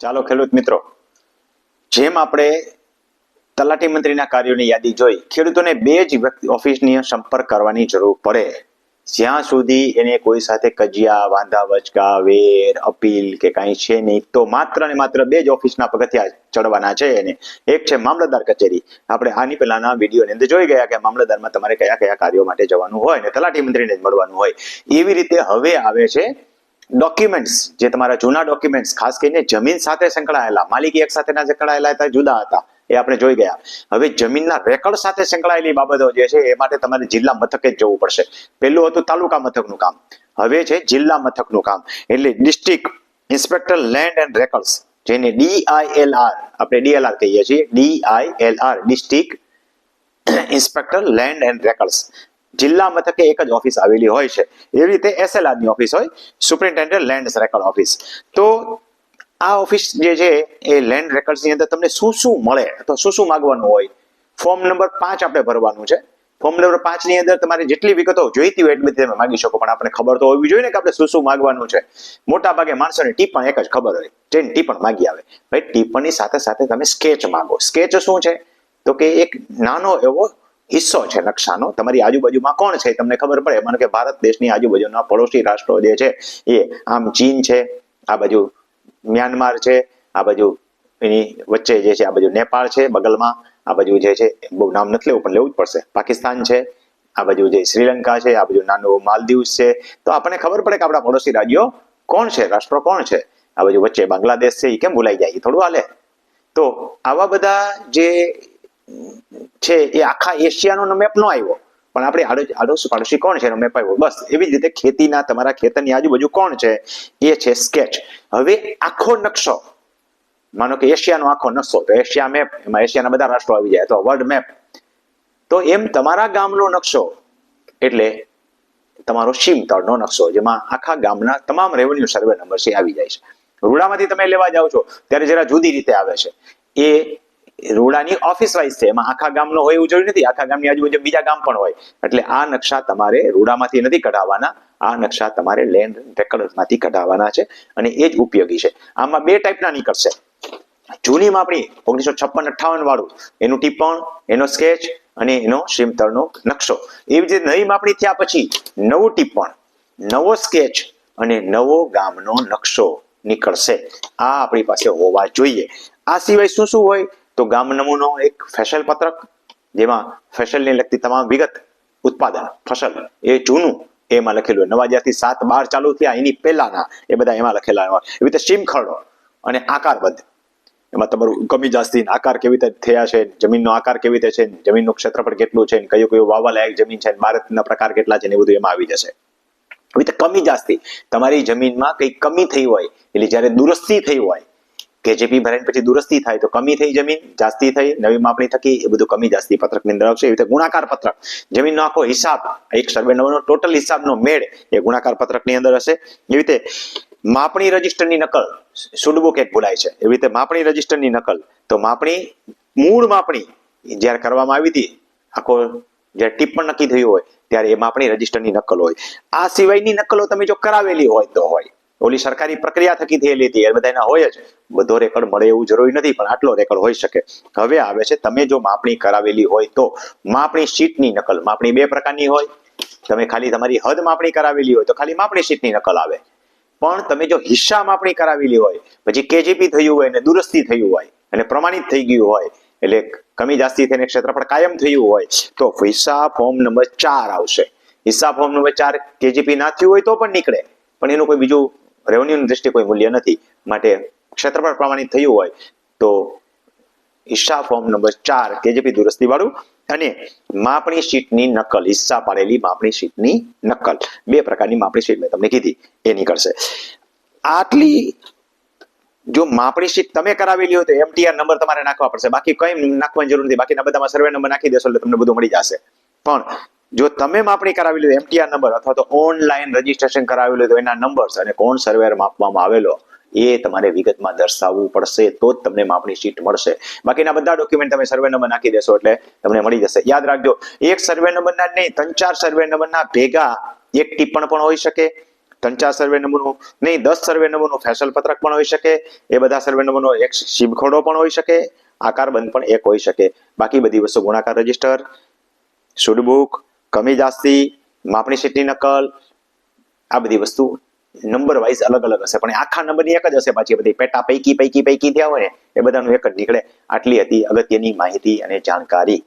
ચાલો ખેડૂત મિત્રો, જેમ આપણે તલાટી મંત્રીના કાર્યોની યાદી જોઈ, ખેડૂતોને બે જ વ્યક્તિ, ઓફિસની સંપર્ક કરવાની જરૂર પડે. જ્યાં સુધી એને કોઈ સાથે કજિયા, વાંધા વચકા વેર, અપીલ કે કાંઈ છે નહીં, તો માત્ર ને માત્ર બે જ ઓફિસના પગથિયા ચડવાના છે એને. એક છે મામલતદાર કચેરી. આપણે આની પહેલાના વિડીયોની અંદર જોઈ ગયા કે મામલતદારમાં તમારે કયા કયા કાર્યો માટે જવાનું હોય ને તલાટી મંત્રીને જ મળવાનું હોય. એવી રીતે હવે આવે છે ડોક્યુમેન્ટ્સ જે તમારા જૂના ડોક્યુમેન્ટ્સ ખાસ કરીને જમીન સાથે સંકળાયેલા, માલિકી એક સાથેના સંકળાયેલા હતા, જુદા હતા, એ આપણે જોઈ ગયા. હવે જમીનના રેકોર્ડ સાથે સંકળાયેલી બાબતો જે છે, એ માટે તમારે જિલ્લા મથકે જ જવું પડશે. પહેલું હતું તાલુકા મથકનું કામ. હવે છે જિલ્લા મથકનું કામ. એટલે district inspector land and records જેને ડીઆઈએલઆર આપણે ડીએલઆર કહીએ છીએ DILR district inspector land and records જિલ્લા મથકે એક જ ઓફિસ આવેલી હોય છે. એવી રીતે એસએલઆરની ઓફિસ હોય સુપ્રિન્ટેન્ડન્ટ લેન્ડ રેકોર્ડ ઓફિસ તો આ ઓફિસ જે છે, એ લેન્ડ રેકર્ડ્સ અંદર તમને શું શું મળે? તો શું શું માંગવાનું હોય? ફોર્મ નંબર પાંચ આપણે ભરવાનું છે. ફોર્મ નંબર પાંચની અંદર તમારે જેટલી વિગતો જોઈતી હોય એટલી બધી તમે માગી શકો, પણ આપણે ખબર તો હોવી જોઈએ ને કે આપણે શું શું માંગવાનું છે. મોટા ભાગે માણસોને ટીપણ એક જ ખબર હોય. જેને ટીપણ માંગી આવે. ભાઈ ટીપણની સાથે સાથે તમે સ્કેચ માંગો. સ્કેચ શું છે? તો કે એક નાનો એવો હિસ્સો છે નકશાનો. તમારી આજુબાજુમાં કોણ છે તમને ખબર પડે? મને કે ભારત દેશની આજુબાજુના પડોશી રાષ્ટ્રો જે છે, એ આમ ચીન છે, આ બાજુ મ્યાનમાર છે, આ બાજુ એની વચ્ચે જે છે, આ બાજુ નેપાળ છે, બગલમાં આ બાજુ જે છે, બહુ નામ નથી લેવું, પણ લેવું જ પડશે. પાકિસ્તાન છે, આ બાજુ જે શ્રીલંકા છે, આ બાજુ નાનું માલદીવ્સ છે. તો આપણને ખબર પડે કે આપણા પડોશી રાજ્યો કોણ છે, રાષ્ટ્રો કોણ છે? આ બાજુ વચ્ચે બાંગ્લાદેશ છે એ કેમ ભૂલાઈ જાય? એ થોડું હાલે. તો આવા બધા જે છે, એ આખા એશિયાનો મેપ નો આવ્યો. પણ આપણે આડો, આડોશી પાડોશી કોણ છે એનો મેપ આવ્યો? બસ, એવી જ રીતે ખેતીના, તમારા ખેતરની આજુબાજુ કોણ છે? એ છે સ્કેચ હવે આખો નકશો, માનો કે એશિયાનો આખો નકશો, તો એશિયા મેપ એમાં એશિયાના બધા રાષ્ટ્રો આવી જાય તો વર્લ્ડ મેપ તો એમ તમારા ગામનો નકશો, એટલે તમારો સીમતળનો નકશો, જેમાં આખા ગામના તમામ રેવન્યુ સર્વે નંબર છે આવી જાય છે. રૂડામાંથી તમે લેવા જાઓ છો, ત્યારે જરા જુદી રીતે આવે છે. એ રૂડાની ઓફિસ વાઇઝ છે. એમાં આખા ગામનો હોય એવું જરૂરી નથી. આખા ગામની આજુબાજુ બીજા ગામ પણ હોય. એટલે આ નકશા તમારે રૂડામાંથી નથી કઢાવવાના. આ નકશા તમારે લેન્ડ રેકર્ડમાંથી કઢાવવાના છે અને એ જ ઉપયોગી છે. આમાં બે ટાઈપના નીકળશે. જૂની માપણી ઓગણીસો છપ્પન અઠ્ઠાવન વાળું. એનું ટીપણ એનો સ્કેચ અને એનો શ્રીમતળનો નકશો. એવી જે નવી માપણી થયા પછી નવું ટીપણ નવો સ્કેચ અને નવો ગામનો નકશો નીકળશે. આ આપણી પાસે હોવા જોઈએ. આ સિવાય શું શું હોય? તો ગામ નમૂનો એક ફેશલ પત્રક, જેમાં ફેશલને લગતી તમામ વિગત, ઉત્પાદન, ફસલ, એ જૂનું, એમાં લખેલું નવા જ્યાંથી સાત બાર ચાલુ થયા, એની પહેલાના, એ બધા એમાં લખેલા હોય. એવી રીતે સીમ ખરડો અને આકારબદ્ધ. એમાં તમારું કમી જાસ્તી આકાર કેવી રીતે થયા છે, જમીનનો આકાર કેવી રીતે છે, જમીનનું ક્ષેત્રફળ કેટલું છે કયું કયું વાવવા લાયક જમીન છે ભારતના પ્રકાર કેટલા છે, ને બધું એમાં આવી જશે. રીતે કમી જાસ્તી તમારી જમીનમાં કઈ કમી થઈ હોય, એટલે જ્યારે દુરસ્તી થઈ હોય કેજીપી ભરાઈને પછી દુરસ્તી થાય તો કમી થઈ જમીન, જાસ્તી થઈ, નવી માપણી થકી એ બધું કમી જાસ્તી પત્રકની અંદર આવશે. એવી રીતે ગુણાકાર પત્રક. જમીનનો આખો હિસાબ, એક સર્વે નંબરનો ટોટલ હિસાબનો મેળ એ ગુણાકાર પત્રકની અંદર હશે. એવી રીતે માપણી રજિસ્ટરની નકલ, સુડબુક એક ભૂલાય છે. એવી રીતે માપણી રજિસ્ટરની નકલ, તો માપણી, મૂળ માપણી જ્યારે કરવામાં આવી હતી, આખો જ્યારે ટિપ્પણ નક્કી થયું હોય, ત્યારે એ માપણી રજિસ્ટરની નકલ હોય. આ સિવાયની નકલો તમે જો કરાવેલી હોય તો હોય. ઓલી સરકારી પ્રક્રિયા થકી થયેલી હતી. એ બધાના હોય જ. બધો રેકર્ડ મળે એવું જરૂરી નથી, પણ આટલો રેકર્ડ હોઈ શકે. હવે આવે છે, તમે જો માપણી કરાવેલી હોય તો. માપણી શીટની નકલ, માપણી બે પ્રકારની હોય. તમે ખાલી તમારી હદ માપણી કરાવેલી હોય તો ખાલી માપણી શીટની નકલ આવે. પણ તમે જો હિસ્સા માપણી કરાવેલી હોય, પછી કેજીપી થયું હોય અને દુરસ્તી થયું હોય, અને પ્રમાણિત થઈ ગયું હોય, એટલે કમી જાસ્તી થઈને ક્ષેત્રફળ કાયમ થયું હોય, તો હિસ્સા ફોર્મ નંબર ચાર આવશે. હિસ્સા ફોર્મ નંબર ચાર કેજીપી ના થયું હોય તો પણ નીકળે. પણ એનું કોઈ બીજું રેવન્યુની દ્રષ્ટિએ કોઈ મૂલ્ય નથી. માટે ક્ષેત્રફળ પ્રમાણિત થયું હોય તો હિસ્સા ફોર્મ નંબર ચાર કેજીપી દુરસ્તી વાળું અને માપણી શીટની નકલ, હિસ્સા પાડેલી માપણી શીટની નકલ. બે પ્રકારની માપણી શીટ મેં તમને કીધી. એ નીકળશે. આટલી જો માપણી શીટ તમે કરાવેલી હોય તો એમટીઆર નંબર તમારે નાખવા પડશે. બાકી કઈ નાખવાની જરૂર નથી. બાકીના બધામાં સર્વે નંબર નાખી દેશો એટલે તમને બધું મળી જશે. પણ જો તમે માપણી કરાવી હોય એમટીઆર નંબર અથવા તો ઓનલાઈન રજીસ્ટ્રેશન કરાવેલું લીધું એના નંબર્સ અને કોણ સર્વેર માપવામાં આવેલો એ તમારે વિગતમાં દર્શાવવું પડશે, તો જ તમને માપણી શીટ મળશે. બાકીના બધા ડોક્યુમેન્ટ તમે સર્વે નંબર નાખી દેશો એટલે તમને મળી જશે. યાદ રાખજો, એક સર્વે નંબરના નહીં, ત્રણ ચાર સર્વે નંબરના ભેગા એક ટિપ્પણ પણ હોઈ શકે. ત્રણ ચાર સર્વે નંબરનું નહીં, દસ સર્વે નંબરનું ફેસલ પત્રક પણ હોઈ શકે. એ બધા સર્વે નંબરનો એક શિબખોડો પણ હોઈ શકે. આકાર બંધ પણ એક હોઈ શકે. બાકી બધી વસ્તુ ગુણાકાર રજિસ્ટર સુડબુક કમી જાસ્તી, માપણી સીટની નકલ, આ બધી વસ્તુ નંબર વાઇઝ અલગ અલગ હશે. પણ આખા નંબરની એક જ હશે પાછી. બધી પેટા, પૈકી પૈકી પૈકી થયા હોય ને, એ બધાનું એક જ નીકળે. આટલી હતી અગત્યની માહિતી અને જાણકારી.